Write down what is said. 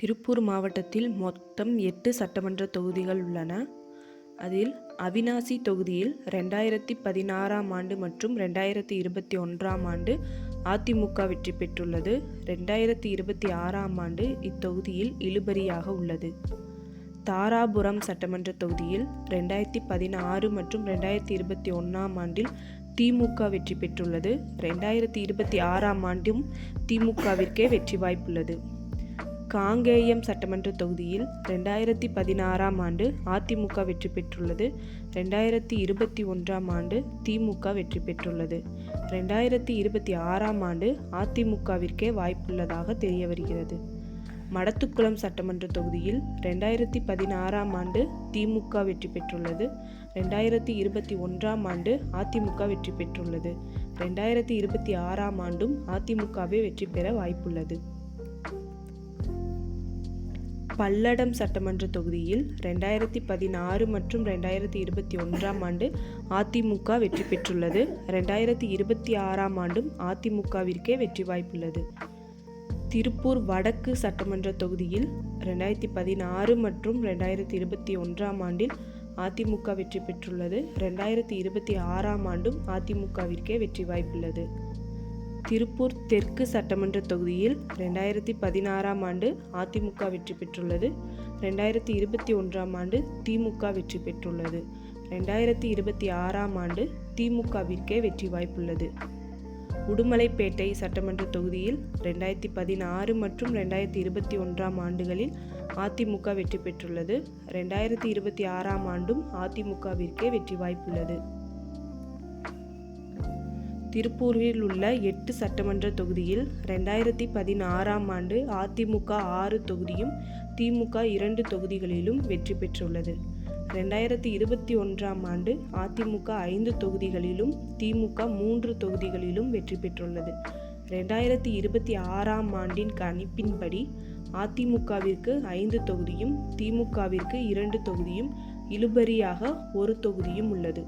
திருப்பூர் மாவட்டத்தில் மொத்தம் எட்டு சட்டமன்ற தொகுதிகள் உள்ளன. அதில் அவினாசி தொகுதியில் ரெண்டாயிரத்தி பதினாறாம் ஆண்டு மற்றும் ரெண்டாயிரத்தி இருபத்தி ஒன்றாம் ஆண்டு அதிமுக வெற்றி பெற்றுள்ளது. ரெண்டாயிரத்தி இருபத்தி ஆறாம் ஆண்டு இத்தொகுதியில் இழுபறியாக உள்ளது. தாராபுரம் சட்டமன்ற தொகுதியில் ரெண்டாயிரத்தி பதினாறு மற்றும் ரெண்டாயிரத்தி இருபத்தி ஒன்றாம் ஆண்டில் திமுக வெற்றி பெற்றுள்ளது. ரெண்டாயிரத்தி இருபத்தி ஆறாம் ஆண்டும் திமுகவிற்கே வெற்றி வாய்ப்புள்ளது. காங்கேயம் சட்டமன்ற தொகுதியில் ரெண்டாயிரத்தி பதினாறாம் ஆண்டு அதிமுக வெற்றி பெற்றுள்ளது. ரெண்டாயிரத்தி இருபத்தி ஒன்றாம் ஆண்டு திமுக வெற்றி பெற்றுள்ளது. ரெண்டாயிரத்தி இருபத்தி ஆறாம் ஆண்டு அதிமுகவிற்கே வாய்ப்புள்ளதாக தெரிய வருகிறது. மடத்துக்குளம் சட்டமன்ற தொகுதியில் ரெண்டாயிரத்தி பதினாறாம் ஆண்டு திமுக வெற்றி பெற்றுள்ளது. ரெண்டாயிரத்தி இருபத்தி ஒன்றாம் ஆண்டு அதிமுக வெற்றி பெற்றுள்ளது. ரெண்டாயிரத்தி இருபத்தி ஆறாம் ஆண்டும் அதிமுகவே வெற்றி பெற வாய்ப்புள்ளது. பல்லடம் சட்டமன்ற தொகுதியில் ரெண்டாயிரத்தி பதினாறு மற்றும் ரெண்டாயிரத்தி இருபத்தி ஒன்றாம் ஆண்டு அதிமுக வெற்றி பெற்றுள்ளது. ரெண்டாயிரத்தி இருபத்தி ஆறாம் ஆண்டும் அதிமுகவிற்கே வெற்றி வாய்ப்புள்ளது. திருப்பூர் வடக்கு சட்டமன்ற தொகுதியில் ரெண்டாயிரத்தி பதினாறு மற்றும் ரெண்டாயிரத்தி இருபத்தி ஒன்றாம் ஆண்டில் அதிமுக வெற்றி பெற்றுள்ளது. ரெண்டாயிரத்தி இருபத்தி ஆறாம் ஆண்டும் அதிமுகவிற்கே வெற்றி வாய்ப்புள்ளது. திருப்பூர் தெற்கு சட்டமன்ற தொகுதியில் ரெண்டாயிரத்தி பதினாறாம் ஆண்டு அதிமுக வெற்றி பெற்றுள்ளது. ரெண்டாயிரத்தி இருபத்தி ஒன்றாம் ஆண்டு திமுக வெற்றி பெற்றுள்ளது. ரெண்டாயிரத்தி இருபத்தி ஆறாம் ஆண்டு திமுகவிற்கே வெற்றி வாய்ப்புள்ளது. உடுமலைப்பேட்டை சட்டமன்ற தொகுதியில் ரெண்டாயிரத்தி பதினாறு மற்றும் ரெண்டாயிரத்தி இருபத்தி ஒன்றாம் ஆண்டுகளில் அதிமுக வெற்றி பெற்றுள்ளது. ரெண்டாயிரத்தி இருபத்தி ஆறாம் ஆண்டும் அதிமுகவிற்கே வெற்றி வாய்ப்புள்ளது. திருப்பூரில் உள்ள எட்டு சட்டமன்ற தொகுதியில் ரெண்டாயிரத்தி பதினாறாம் ஆண்டு அதிமுக ஆறு தொகுதியும் திமுக இரண்டு தொகுதிகளிலும் வெற்றி பெற்றுள்ளது. ரெண்டாயிரத்தி இருபத்தி ஒன்றாம் ஆண்டு அதிமுக ஐந்து தொகுதிகளிலும் திமுக மூன்று தொகுதிகளிலும் வெற்றி பெற்றுள்ளது. ரெண்டாயிரத்தி இருபத்தி ஆறாம் ஆண்டின் கணிப்பின்படி அதிமுகவிற்கு ஐந்து தொகுதியும் திமுகவிற்கு இரண்டு தொகுதியும் இழுபறியாக ஒரு தொகுதியும் உள்ளது.